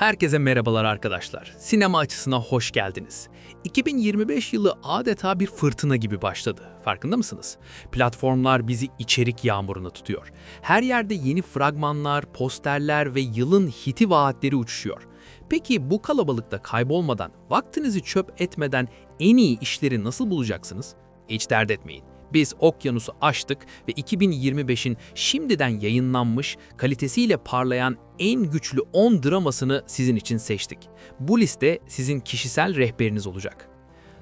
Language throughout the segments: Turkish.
Herkese merhabalar arkadaşlar. Sinema açısına hoş geldiniz. 2025 yılı adeta bir fırtına gibi başladı. Farkında mısınız? Platformlar bizi içerik yağmuruna tutuyor. Her yerde yeni fragmanlar, posterler ve yılın hiti vaatleri uçuşuyor. Peki bu kalabalıkta kaybolmadan, vaktinizi çöp etmeden en iyi işleri nasıl bulacaksınız? Hiç dert etmeyin. Biz okyanusu aştık ve 2025'in şimdiden yayınlanmış, kalitesiyle parlayan en güçlü 10 dramasını sizin için seçtik. Bu liste sizin kişisel rehberiniz olacak.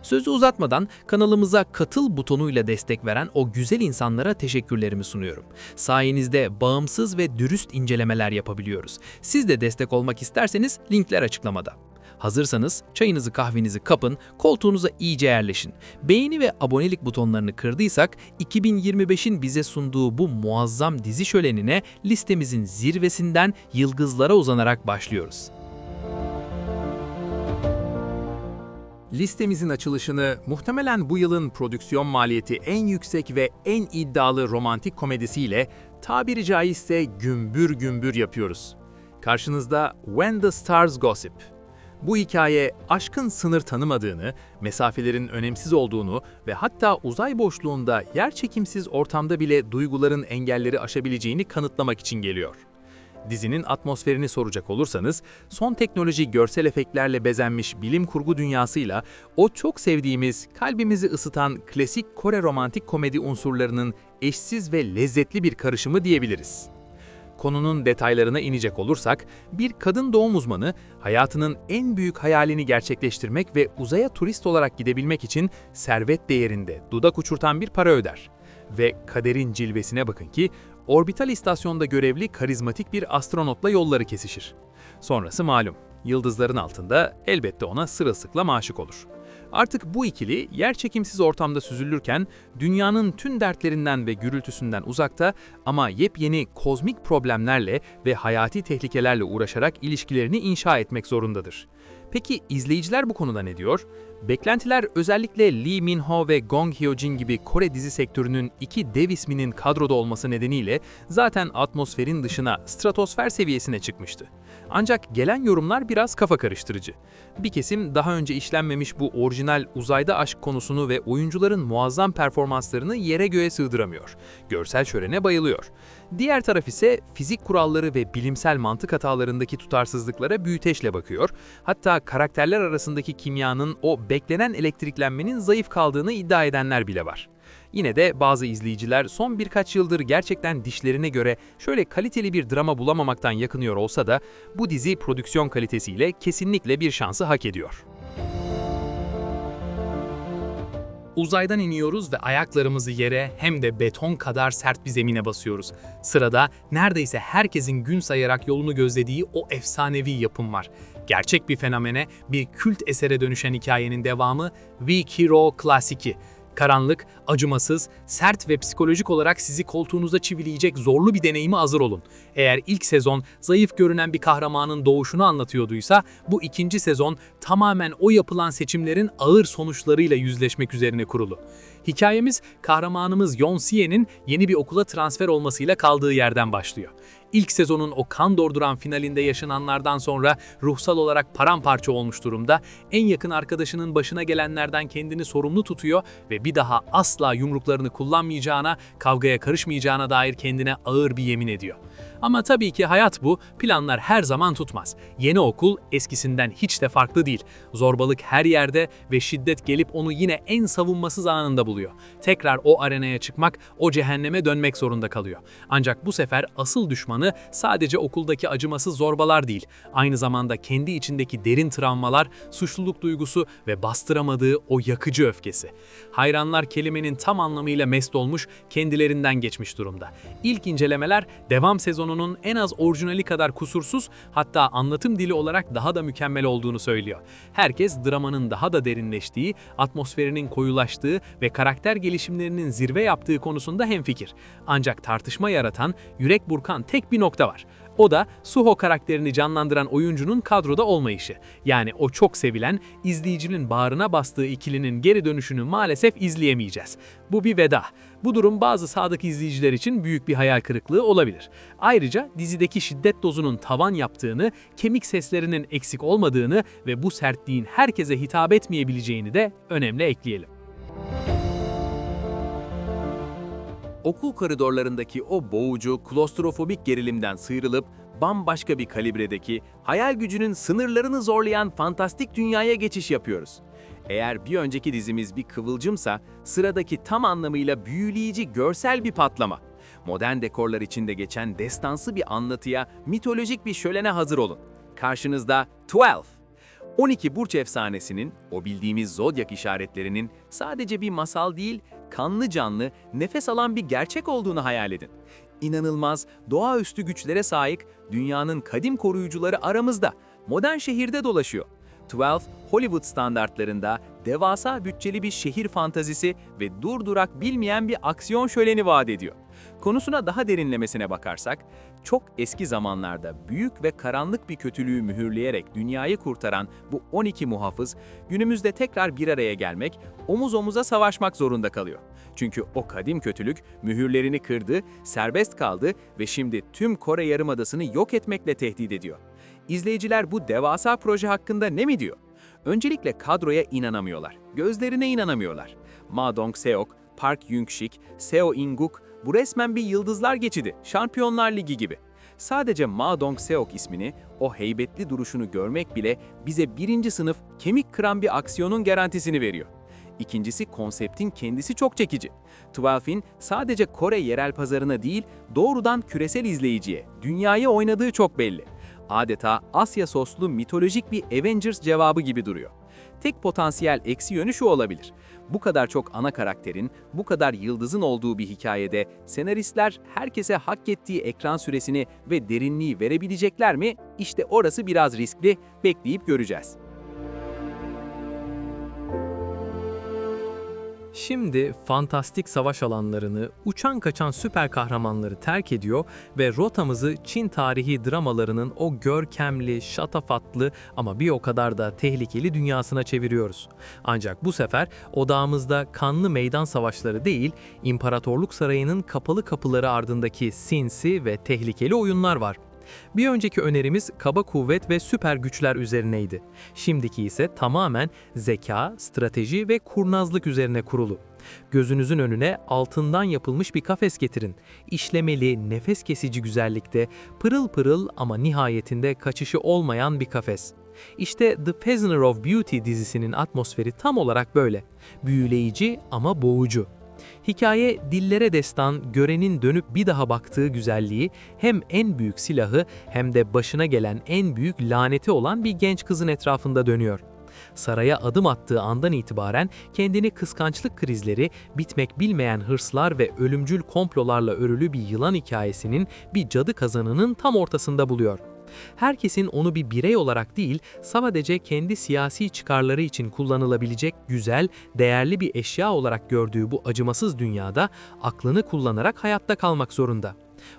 Sözü uzatmadan kanalımıza katıl butonuyla destek veren o güzel insanlara teşekkürlerimi sunuyorum. Sayenizde bağımsız ve dürüst incelemeler yapabiliyoruz. Siz de destek olmak isterseniz linkler açıklamada. Hazırsanız çayınızı kahvenizi kapın, koltuğunuza iyice yerleşin. Beğeni ve abonelik butonlarını kırdıysak 2025'in bize sunduğu bu muazzam dizi şölenine listemizin zirvesinden yıldızlara uzanarak başlıyoruz. Listemizin açılışını muhtemelen bu yılın prodüksiyon maliyeti en yüksek ve en iddialı romantik komedisiyle tabiri caizse gümbür gümbür yapıyoruz. Karşınızda When the Stars Gossip. Bu hikaye aşkın sınır tanımadığını, mesafelerin önemsiz olduğunu ve hatta uzay boşluğunda yerçekimsiz ortamda bile duyguların engelleri aşabileceğini kanıtlamak için geliyor. Dizinin atmosferini soracak olursanız, son teknoloji görsel efektlerle bezenmiş bilim kurgu dünyasıyla o çok sevdiğimiz, kalbimizi ısıtan klasik Kore romantik komedi unsurlarının eşsiz ve lezzetli bir karışımı diyebiliriz. Konunun detaylarına inecek olursak, bir kadın doğum uzmanı hayatının en büyük hayalini gerçekleştirmek ve uzaya turist olarak gidebilmek için servet değerinde dudak uçurtan bir para öder. Ve kaderin cilvesine bakın ki orbital istasyonda görevli karizmatik bir astronotla yolları kesişir. Sonrası malum. Yıldızların altında elbette ona sırılsıklam aşık olur. Artık bu ikili yerçekimsiz ortamda süzülürken dünyanın tüm dertlerinden ve gürültüsünden uzakta ama yepyeni kozmik problemlerle ve hayati tehlikelerle uğraşarak ilişkilerini inşa etmek zorundadır. Peki izleyiciler bu konuda ne diyor? Beklentiler özellikle Lee Min-ho ve Gong Hyo-jin gibi Kore dizi sektörünün iki dev isminin kadroda olması nedeniyle zaten atmosferin dışına, stratosfer seviyesine çıkmıştı. Ancak gelen yorumlar biraz kafa karıştırıcı. Bir kesim daha önce işlenmemiş bu orijinal uzayda aşk konusunu ve oyuncuların muazzam performanslarını yere göğe sığdıramıyor. Görsel şölene bayılıyor. Diğer taraf ise fizik kuralları ve bilimsel mantık hatalarındaki tutarsızlıklara büyüteçle bakıyor. Hatta karakterler arasındaki kimyanın o beklenen elektriklenmenin zayıf kaldığını iddia edenler bile var. Yine de bazı izleyiciler son birkaç yıldır gerçekten dişlerine göre şöyle kaliteli bir drama bulamamaktan yakınıyor olsa da bu dizi prodüksiyon kalitesiyle kesinlikle bir şansı hak ediyor. Uzaydan iniyoruz ve ayaklarımızı yere hem de beton kadar sert bir zemine basıyoruz. Sırada neredeyse herkesin gün sayarak yolunu gözlediği o efsanevi yapım var. Gerçek bir fenomene, bir kült esere dönüşen hikayenin devamı Weak Hero Klasiki. Karanlık, acımasız, sert ve psikolojik olarak sizi koltuğunuza çivileyecek zorlu bir deneyime hazır olun. Eğer ilk sezon zayıf görünen bir kahramanın doğuşunu anlatıyorduysa, bu ikinci sezon tamamen o yapılan seçimlerin ağır sonuçlarıyla yüzleşmek üzerine kurulu. Hikayemiz kahramanımız Yon Sie'nin yeni bir okula transfer olmasıyla kaldığı yerden başlıyor. İlk sezonun o kan dorduran finalinde yaşananlardan sonra ruhsal olarak paramparça olmuş durumda, en yakın arkadaşının başına gelenlerden kendini sorumlu tutuyor ve bir daha asla yumruklarını kullanmayacağına, kavgaya karışmayacağına dair kendine ağır bir yemin ediyor. Ama tabii ki hayat bu, planlar her zaman tutmaz. Yeni okul eskisinden hiç de farklı değil. Zorbalık her yerde ve şiddet gelip onu yine en savunmasız anında buluyor. Tekrar o arenaya çıkmak, o cehenneme dönmek zorunda kalıyor. Ancak bu sefer asıl düşmanı sadece okuldaki acımasız zorbalar değil, aynı zamanda kendi içindeki derin travmalar, suçluluk duygusu ve bastıramadığı o yakıcı öfkesi. Hayranlar kelimenin tam anlamıyla mest olmuş, kendilerinden geçmiş durumda. İlk incelemeler devam sezonunun en az orijinali kadar kusursuz, hatta anlatım dili olarak daha da mükemmel olduğunu söylüyor. Herkes dramanın daha da derinleştiği, atmosferinin koyulaştığı ve karakter gelişimlerinin zirve yaptığı konusunda hemfikir. Ancak tartışma yaratan, yürek burkan tek bir nokta var. O da Suho karakterini canlandıran oyuncunun kadroda olmayışı. Yani o çok sevilen, izleyicinin bağrına bastığı ikilinin geri dönüşünü maalesef izleyemeyeceğiz. Bu bir veda. Bu durum bazı sadık izleyiciler için büyük bir hayal kırıklığı olabilir. Ayrıca dizideki şiddet dozunun tavan yaptığını, kemik seslerinin eksik olmadığını ve bu sertliğin herkese hitap etmeyebileceğini de önemli ekleyelim. Okul koridorlarındaki o boğucu, klostrofobik gerilimden sıyrılıp bambaşka bir kalibredeki, hayal gücünün sınırlarını zorlayan fantastik dünyaya geçiş yapıyoruz. Eğer bir önceki dizimiz bir kıvılcımsa, sıradaki tam anlamıyla büyüleyici görsel bir patlama. Modern dekorlar içinde geçen destansı bir anlatıya, mitolojik bir şölene hazır olun. Karşınızda 12. 12 burç efsanesinin, o bildiğimiz zodyak işaretlerinin sadece bir masal değil, kanlı canlı, nefes alan bir gerçek olduğunu hayal edin. İnanılmaz, doğaüstü güçlere sahip dünyanın kadim koruyucuları aramızda, modern şehirde dolaşıyor. 12, Hollywood standartlarında devasa bütçeli bir şehir fantazisi ve durdurak bilmeyen bir aksiyon şöleni vaat ediyor. Konusuna daha derinlemesine bakarsak, çok eski zamanlarda büyük ve karanlık bir kötülüğü mühürleyerek dünyayı kurtaran bu 12 muhafız, günümüzde tekrar bir araya gelmek, omuz omuza savaşmak zorunda kalıyor. Çünkü o kadim kötülük mühürlerini kırdı, serbest kaldı ve şimdi tüm Kore Yarımadası'nı yok etmekle tehdit ediyor. İzleyiciler bu devasa proje hakkında ne mi diyor? Öncelikle kadroya inanamıyorlar, gözlerine inanamıyorlar. Ma Dong-seok, Park Yung-sik, Seo In-guk bu resmen bir yıldızlar geçidi, Şampiyonlar Ligi gibi. Sadece Ma Dong-seok ismini, o heybetli duruşunu görmek bile bize birinci sınıf kemik kıran bir aksiyonun garantisini veriyor. İkincisi konseptin kendisi çok çekici. 12'in sadece Kore yerel pazarına değil, doğrudan küresel izleyiciye, dünyaya oynadığı çok belli. Adeta Asya soslu mitolojik bir Avengers cevabı gibi duruyor. Tek potansiyel eksi yönü şu olabilir. Bu kadar çok ana karakterin, bu kadar yıldızın olduğu bir hikayede senaristler herkese hak ettiği ekran süresini ve derinliği verebilecekler mi? İşte orası biraz riskli, bekleyip göreceğiz. Şimdi fantastik savaş alanlarını, uçan kaçan süper kahramanları terk ediyor ve rotamızı Çin tarihi dramalarının o görkemli, şatafatlı ama bir o kadar da tehlikeli dünyasına çeviriyoruz. Ancak bu sefer odağımızda kanlı meydan savaşları değil, İmparatorluk Sarayı'nın kapalı kapıları ardındaki sinsi ve tehlikeli oyunlar var. Bir önceki önerimiz kaba kuvvet ve süper güçler üzerineydi. Şimdiki ise tamamen zeka, strateji ve kurnazlık üzerine kurulu. Gözünüzün önüne altından yapılmış bir kafes getirin. İşlemeli, nefes kesici güzellikte, pırıl pırıl ama nihayetinde kaçışı olmayan bir kafes. İşte The Prisoner of Beauty dizisinin atmosferi tam olarak böyle. Büyüleyici ama boğucu. Hikaye dillere destan, görenin dönüp bir daha baktığı güzelliği hem en büyük silahı hem de başına gelen en büyük laneti olan bir genç kızın etrafında dönüyor. Saraya adım attığı andan itibaren kendini kıskançlık krizleri, bitmek bilmeyen hırslar ve ölümcül komplolarla örülü bir yılan hikayesinin bir cadı kazanının tam ortasında buluyor. Herkesin onu bir birey olarak değil, sadece kendi siyasi çıkarları için kullanılabilecek güzel, değerli bir eşya olarak gördüğü bu acımasız dünyada aklını kullanarak hayatta kalmak zorunda.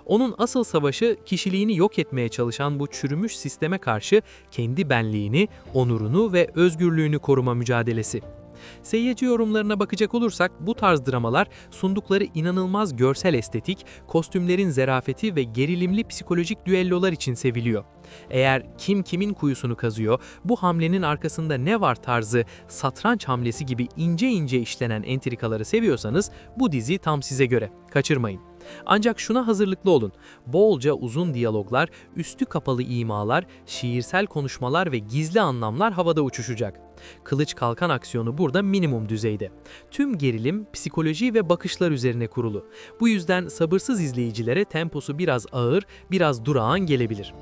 Onun asıl savaşı kişiliğini yok etmeye çalışan bu çürümüş sisteme karşı kendi benliğini, onurunu ve özgürlüğünü koruma mücadelesi. Seyirci yorumlarına bakacak olursak bu tarz dramalar sundukları inanılmaz görsel estetik, kostümlerin zerafeti ve gerilimli psikolojik düellolar için seviliyor. Eğer kim kimin kuyusunu kazıyor, bu hamlenin arkasında ne var tarzı satranç hamlesi gibi ince ince işlenen entrikaları seviyorsanız bu dizi tam size göre. Kaçırmayın. Ancak şuna hazırlıklı olun. Bolca uzun diyaloglar, üstü kapalı imalar, şiirsel konuşmalar ve gizli anlamlar havada uçuşacak. Kılıç kalkan aksiyonu burada minimum düzeyde. Tüm gerilim, psikoloji ve bakışlar üzerine kurulu. Bu yüzden sabırsız izleyicilere temposu biraz ağır, biraz durağan gelebilir.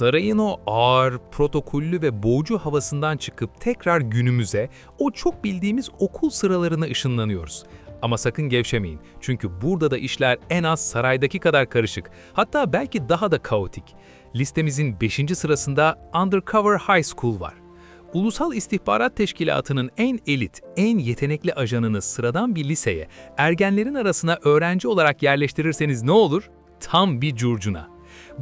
Sarayın o ağır, protokollü ve boğucu havasından çıkıp tekrar günümüze, o çok bildiğimiz okul sıralarına ışınlanıyoruz. Ama sakın gevşemeyin çünkü burada da işler en az saraydaki kadar karışık, hatta belki daha da kaotik. Listemizin 5. sırasında Undercover High School var. Ulusal İstihbarat Teşkilatı'nın en elit, en yetenekli ajanını sıradan bir liseye, ergenlerin arasına öğrenci olarak yerleştirirseniz ne olur? Tam bir curcuna.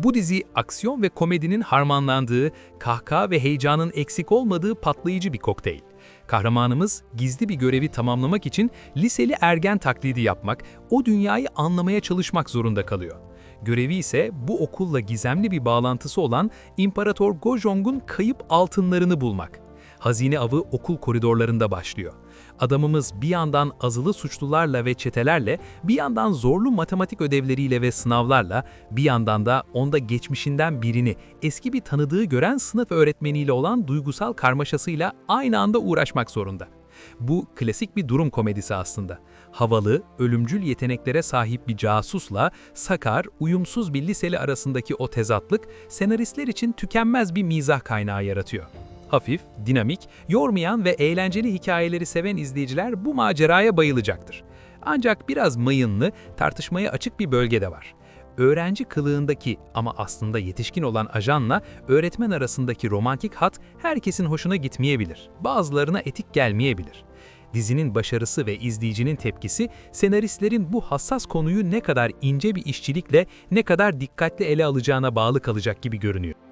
Bu dizi aksiyon ve komedinin harmanlandığı, kahkaha ve heyecanın eksik olmadığı patlayıcı bir kokteyl. Kahramanımız gizli bir görevi tamamlamak için liseli ergen taklidi yapmak, o dünyayı anlamaya çalışmak zorunda kalıyor. Görevi ise bu okulla gizemli bir bağlantısı olan İmparator Gojong'un kayıp altınlarını bulmak. Hazine avı okul koridorlarında başlıyor. Adamımız bir yandan azılı suçlularla ve çetelerle, bir yandan zorlu matematik ödevleriyle ve sınavlarla, bir yandan da onda geçmişinden birini, eski bir tanıdığı gören sınıf öğretmeniyle olan duygusal karmaşasıyla aynı anda uğraşmak zorunda. Bu klasik bir durum komedisi aslında. Havalı, ölümcül yeteneklere sahip bir casusla sakar, uyumsuz bir liseli arasındaki o tezatlık senaristler için tükenmez bir mizah kaynağı yaratıyor. Hafif, dinamik, yormayan ve eğlenceli hikayeleri seven izleyiciler bu maceraya bayılacaktır. Ancak biraz mayınlı, tartışmaya açık bir bölge de var. Öğrenci kılığındaki ama aslında yetişkin olan ajanla öğretmen arasındaki romantik hat herkesin hoşuna gitmeyebilir. Bazılarına etik gelmeyebilir. Dizinin başarısı ve izleyicinin tepkisi senaristlerin bu hassas konuyu ne kadar ince bir işçilikle, ne kadar dikkatli ele alacağına bağlı kalacak gibi görünüyor.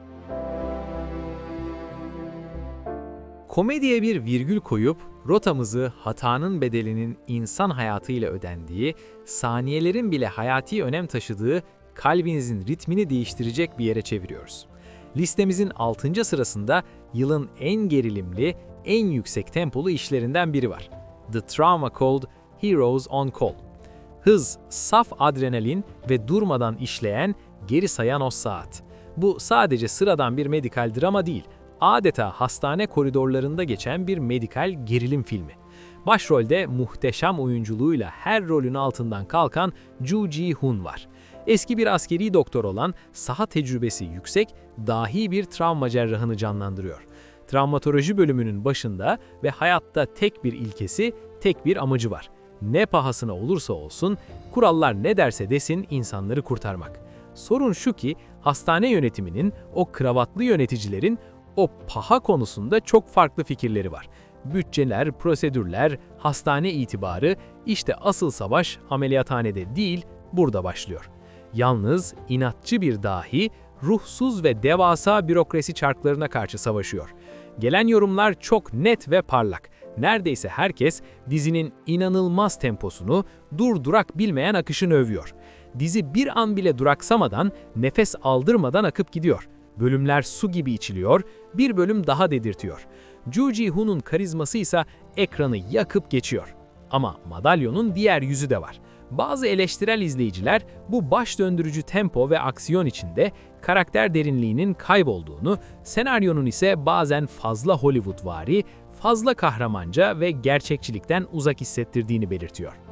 Komediye bir virgül koyup rotamızı hatanın bedelinin insan hayatıyla ödendiği, saniyelerin bile hayati önem taşıdığı, kalbinizin ritmini değiştirecek bir yere çeviriyoruz. Listemizin 6. sırasında yılın en gerilimli, en yüksek tempolu işlerinden biri var. The Trauma Called Heroes on Call. Hız, saf adrenalin ve durmadan işleyen, geri sayan o saat. Bu sadece sıradan bir medikal drama değil, adeta hastane koridorlarında geçen bir medikal gerilim filmi. Başrolde muhteşem oyunculuğuyla her rolün altından kalkan Ju Ji-hoon var. Eski bir askeri doktor olan, saha tecrübesi yüksek, dahi bir travma cerrahını canlandırıyor. Travmatoloji bölümünün başında ve hayatta tek bir ilkesi, tek bir amacı var. Ne pahasına olursa olsun, kurallar ne derse desin insanları kurtarmak. Sorun şu ki hastane yönetiminin, o kravatlı yöneticilerin o paha konusunda çok farklı fikirleri var. Bütçeler, prosedürler, hastane itibarı, işte asıl savaş ameliyathanede değil, burada başlıyor. Yalnız inatçı bir dahi, ruhsuz ve devasa bürokrasi çarklarına karşı savaşıyor. Gelen yorumlar çok net ve parlak. Neredeyse herkes dizinin inanılmaz temposunu, durdurak bilmeyen akışını övüyor. Dizi bir an bile duraksamadan, nefes aldırmadan akıp gidiyor. Bölümler su gibi içiliyor, bir bölüm daha dedirtiyor. Ju Ji-hoon'un karizması ise ekranı yakıp geçiyor. Ama madalyonun diğer yüzü de var. Bazı eleştirel izleyiciler bu baş döndürücü tempo ve aksiyon içinde karakter derinliğinin kaybolduğunu, senaryonun ise bazen fazla Hollywoodvari, fazla kahramanca ve gerçekçilikten uzak hissettirdiğini belirtiyor.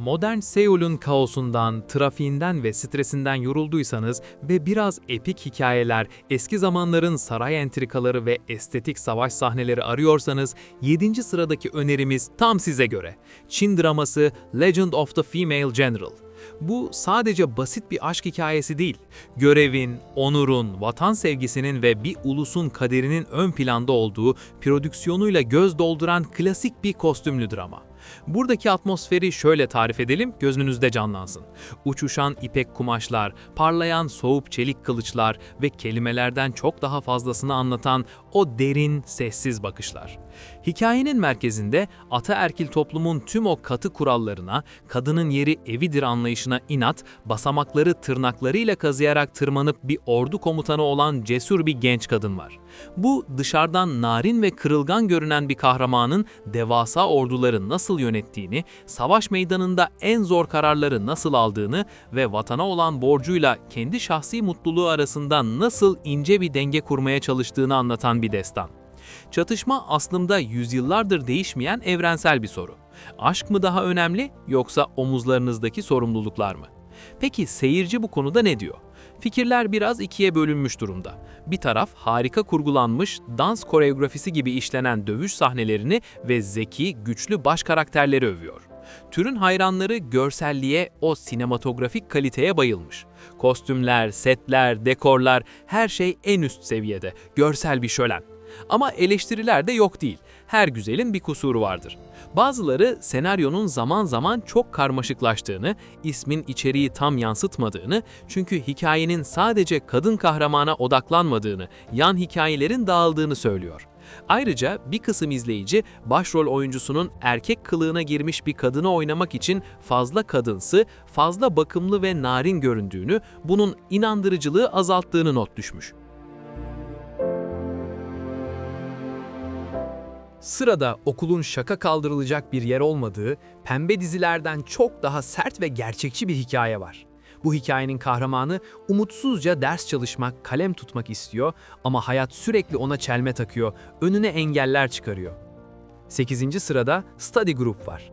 Modern Seul'ün kaosundan, trafiğinden ve stresinden yorulduysanız ve biraz epik hikayeler, eski zamanların saray entrikaları ve estetik savaş sahneleri arıyorsanız 7. sıradaki önerimiz tam size göre. Çin draması Legend of the Female General. Bu sadece basit bir aşk hikayesi değil. Görevin, onurun, vatan sevgisinin ve bir ulusun kaderinin ön planda olduğu prodüksiyonuyla göz dolduran klasik bir kostümlü drama. Buradaki atmosferi şöyle tarif edelim, gözünüzde canlansın. Uçuşan ipek kumaşlar, parlayan soğuk çelik kılıçlar ve kelimelerden çok daha fazlasını anlatan o derin, sessiz bakışlar. Hikayenin merkezinde ataerkil toplumun tüm o katı kurallarına, kadının yeri evidir anlayışına inat, basamakları tırnaklarıyla kazıyarak tırmanıp bir ordu komutanı olan cesur bir genç kadın var. Bu dışarıdan narin ve kırılgan görünen bir kahramanın devasa orduları nasıl yönettiğini, savaş meydanında en zor kararları nasıl aldığını ve vatana olan borcuyla kendi şahsi mutluluğu arasında nasıl ince bir denge kurmaya çalıştığını anlatan bir destan. Çatışma aslında yüzyıllardır değişmeyen evrensel bir soru. Aşk mı daha önemli yoksa omuzlarınızdaki sorumluluklar mı? Peki seyirci bu konuda ne diyor? Fikirler biraz ikiye bölünmüş durumda. Bir taraf harika kurgulanmış, dans koreografisi gibi işlenen dövüş sahnelerini ve zeki, güçlü baş karakterleri övüyor. Türün hayranları görselliğe, o sinematografik kaliteye bayılmış. Kostümler, setler, dekorlar, her şey en üst seviyede, görsel bir şölen. Ama eleştiriler de yok değil. Her güzelin bir kusuru vardır. Bazıları senaryonun zaman zaman çok karmaşıklaştığını, ismin içeriği tam yansıtmadığını, çünkü hikayenin sadece kadın kahramana odaklanmadığını, yan hikayelerin dağıldığını söylüyor. Ayrıca bir kısım izleyici başrol oyuncusunun erkek kılığına girmiş bir kadını oynamak için fazla kadınsı, fazla bakımlı ve narin göründüğünü, bunun inandırıcılığı azalttığını not düşmüş. Sırada okulun şaka kaldırılacak bir yer olmadığı, pembe dizilerden çok daha sert ve gerçekçi bir hikaye var. Bu hikayenin kahramanı umutsuzca ders çalışmak, kalem tutmak istiyor ama hayat sürekli ona çelme takıyor, önüne engeller çıkarıyor. 8. sırada Study Group var.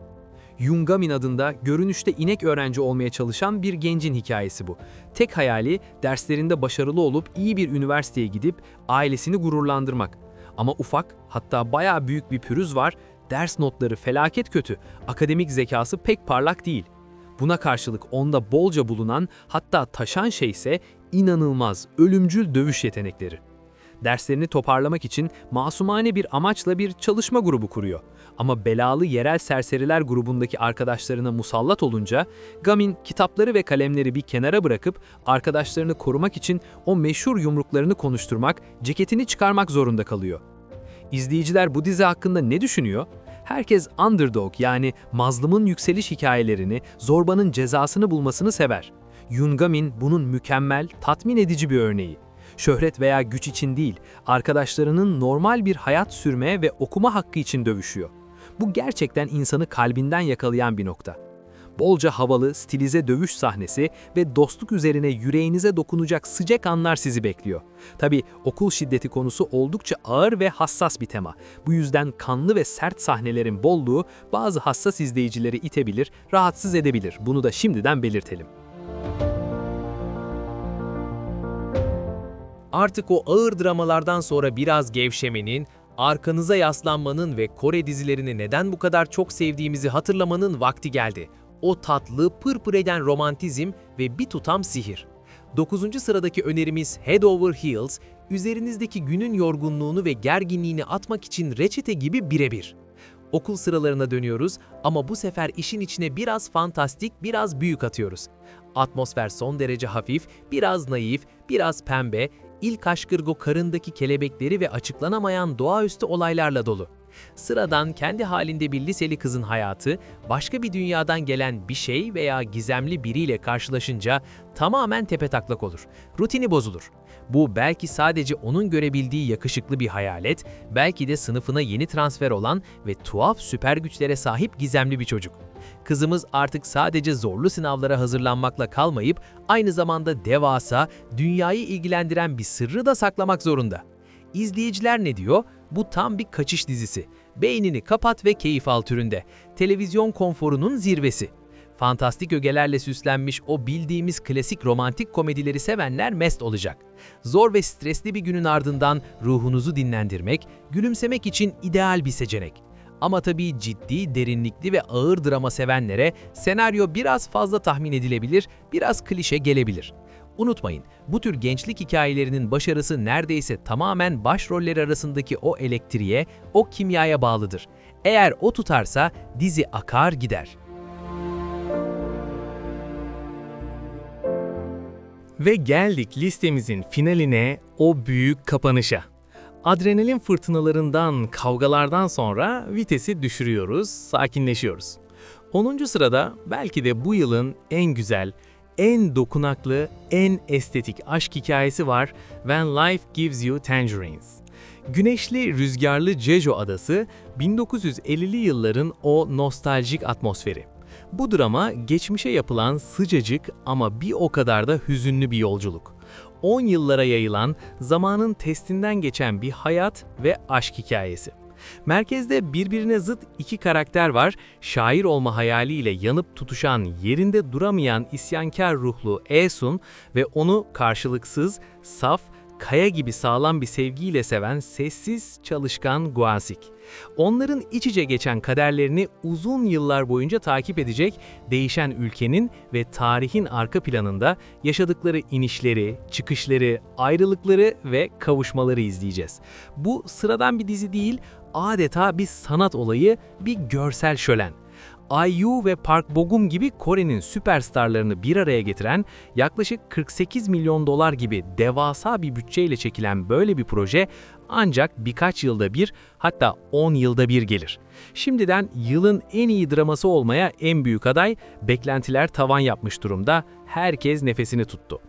Yungamin adında görünüşte inek öğrenci olmaya çalışan bir gencin hikayesi bu. Tek hayali derslerinde başarılı olup iyi bir üniversiteye gidip ailesini gururlandırmak. Ama ufak, hatta bayağı büyük bir pürüz var, ders notları felaket kötü, akademik zekası pek parlak değil. Buna karşılık onda bolca bulunan, hatta taşan şey ise inanılmaz, ölümcül dövüş yetenekleri. Derslerini toparlamak için masumane bir amaçla bir çalışma grubu kuruyor. Ama belalı yerel serseriler grubundaki arkadaşlarına musallat olunca, Gamin kitapları ve kalemleri bir kenara bırakıp arkadaşlarını korumak için o meşhur yumruklarını konuşturmak, ceketini çıkarmak zorunda kalıyor. İzleyiciler bu dizi hakkında ne düşünüyor? Herkes underdog yani mazlumun yükseliş hikayelerini, zorbanın cezasını bulmasını sever. Yungamin bunun mükemmel, tatmin edici bir örneği. Şöhret veya güç için değil, arkadaşlarının normal bir hayat sürme ve okuma hakkı için dövüşüyor. Bu gerçekten insanı kalbinden yakalayan bir nokta. Bolca havalı, stilize dövüş sahnesi ve dostluk üzerine yüreğinize dokunacak sıcak anlar sizi bekliyor. Tabi okul şiddeti konusu oldukça ağır ve hassas bir tema. Bu yüzden kanlı ve sert sahnelerin bolluğu bazı hassas izleyicileri itebilir, rahatsız edebilir. Bunu da şimdiden belirtelim. Artık o ağır dramalardan sonra biraz gevşemenin, arkanıza yaslanmanın ve Kore dizilerini neden bu kadar çok sevdiğimizi hatırlamanın vakti geldi. O tatlı, pırpır eden romantizm ve bir tutam sihir. 9. sıradaki önerimiz Head Over Heels, üzerinizdeki günün yorgunluğunu ve gerginliğini atmak için reçete gibi birebir. Okul sıralarına dönüyoruz ama bu sefer işin içine biraz fantastik, biraz büyük atıyoruz. Atmosfer son derece hafif, biraz naif, biraz pembe, ilk aşkırgo karındaki kelebekleri ve açıklanamayan doğaüstü olaylarla dolu. Sıradan kendi halinde bir liseli kızın hayatı, başka bir dünyadan gelen bir şey veya gizemli biriyle karşılaşınca tamamen tepetaklak olur. Rutini bozulur. Bu belki sadece onun görebildiği yakışıklı bir hayalet, belki de sınıfına yeni transfer olan ve tuhaf süper güçlere sahip gizemli bir çocuk. Kızımız artık sadece zorlu sınavlara hazırlanmakla kalmayıp aynı zamanda devasa, dünyayı ilgilendiren bir sırrı da saklamak zorunda. İzleyiciler ne diyor? Bu tam bir kaçış dizisi. Beynini kapat ve keyif al türünde. Televizyon konforunun zirvesi. Fantastik ögelerle süslenmiş o bildiğimiz klasik romantik komedileri sevenler mest olacak. Zor ve stresli bir günün ardından ruhunuzu dinlendirmek, gülümsemek için ideal bir seçenek. Ama tabii ciddi, derinlikli ve ağır drama sevenlere senaryo biraz fazla tahmin edilebilir, biraz klişe gelebilir. Unutmayın, bu tür gençlik hikayelerinin başarısı neredeyse tamamen başroller arasındaki o elektriğe, o kimyaya bağlıdır. Eğer o tutarsa dizi akar gider. Ve geldik listemizin finaline, o büyük kapanışa. Adrenalin fırtınalarından, kavgalardan sonra vitesi düşürüyoruz, sakinleşiyoruz. 10. sırada belki de bu yılın en güzel, en dokunaklı, en estetik aşk hikayesi var When Life Gives You Tangerines. Güneşli, rüzgarlı Jeju Adası, 1950'li yılların o nostaljik atmosferi. Bu drama geçmişe yapılan sıcacık ama bir o kadar da hüzünlü bir yolculuk. 10 yıllara yayılan, zamanın testinden geçen bir hayat ve aşk hikayesi. Merkezde birbirine zıt iki karakter var, şair olma hayaliyle yanıp tutuşan, yerinde duramayan isyankar ruhlu Esun ve onu karşılıksız, saf, kaya gibi sağlam bir sevgiyle seven sessiz, çalışkan Guasik. Onların iç içe geçen kaderlerini uzun yıllar boyunca takip edecek, değişen ülkenin ve tarihin arka planında yaşadıkları inişleri, çıkışları, ayrılıkları ve kavuşmaları izleyeceğiz. Bu sıradan bir dizi değil, adeta bir sanat olayı, bir görsel şölen. IU ve Park Bogum gibi Kore'nin süperstarlarını bir araya getiren yaklaşık 48 milyon dolar gibi devasa bir bütçeyle çekilen böyle bir proje ancak birkaç yılda bir hatta 10 yılda bir gelir. Şimdiden yılın en iyi draması olmaya en büyük aday, beklentiler tavan yapmış durumda, herkes nefesini tuttu.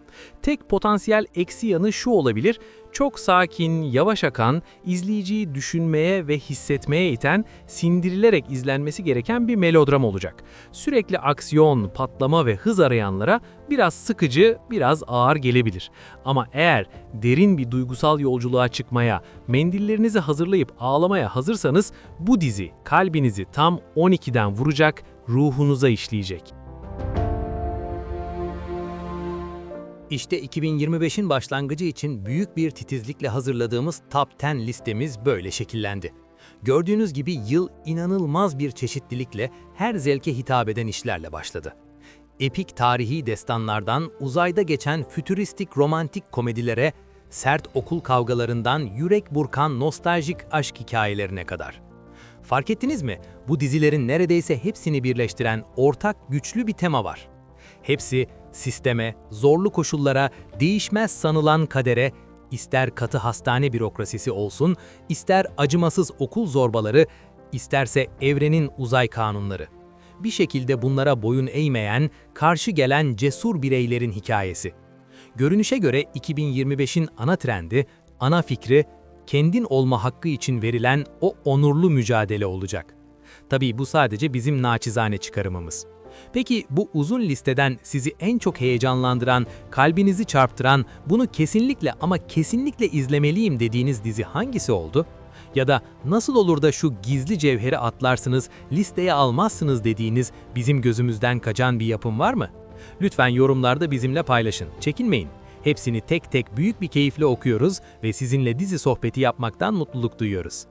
Tek potansiyel eksi yanı şu olabilir, çok sakin, yavaş akan, izleyiciyi düşünmeye ve hissetmeye iten, sindirilerek izlenmesi gereken bir melodram olacak. Sürekli aksiyon, patlama ve hız arayanlara biraz sıkıcı, biraz ağır gelebilir. Ama eğer derin bir duygusal yolculuğa çıkmaya, mendillerinizi hazırlayıp ağlamaya hazırsanız bu dizi kalbinizi tam 12'den vuracak, ruhunuza işleyecek. İşte 2025'in başlangıcı için büyük bir titizlikle hazırladığımız Top 10 listemiz böyle şekillendi. Gördüğünüz gibi yıl inanılmaz bir çeşitlilikle her zevke hitap eden işlerle başladı. Epik tarihi destanlardan uzayda geçen fütüristik romantik komedilere, sert okul kavgalarından yürek burkan nostaljik aşk hikayelerine kadar. Fark ettiniz mi? Bu dizilerin neredeyse hepsini birleştiren ortak güçlü bir tema var. Hepsi sisteme, zorlu koşullara, değişmez sanılan kadere, ister katı hastane bürokrasisi olsun, ister acımasız okul zorbaları, isterse evrenin uzay kanunları. Bir şekilde bunlara boyun eğmeyen, karşı gelen cesur bireylerin hikayesi. Görünüşe göre 2025'in ana trendi, ana fikri, kendin olma hakkı için verilen o onurlu mücadele olacak. Tabii bu sadece bizim naçizane çıkarımımız. Peki bu uzun listeden sizi en çok heyecanlandıran, kalbinizi çarptıran, bunu kesinlikle ama kesinlikle izlemeliyim dediğiniz dizi hangisi oldu? Ya da nasıl olur da şu gizli cevheri atlarsınız, listeye almazsınız dediğiniz bizim gözümüzden kaçan bir yapım var mı? Lütfen yorumlarda bizimle paylaşın, çekinmeyin. Hepsini tek tek büyük bir keyifle okuyoruz ve sizinle dizi sohbeti yapmaktan mutluluk duyuyoruz.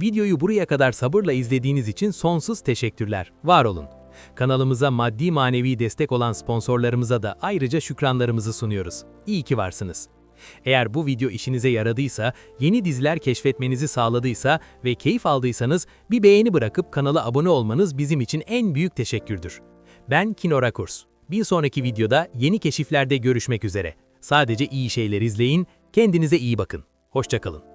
Videoyu buraya kadar sabırla izlediğiniz için sonsuz teşekkürler. Var olun. Kanalımıza maddi manevi destek olan sponsorlarımıza da ayrıca şükranlarımızı sunuyoruz. İyi ki varsınız. Eğer bu video işinize yaradıysa, yeni diziler keşfetmenizi sağladıysa ve keyif aldıysanız bir beğeni bırakıp kanala abone olmanız bizim için en büyük teşekkürdür. Ben Kinora Kurs. Bir sonraki videoda yeni keşiflerde görüşmek üzere. Sadece iyi şeyler izleyin, kendinize iyi bakın. Hoşçakalın.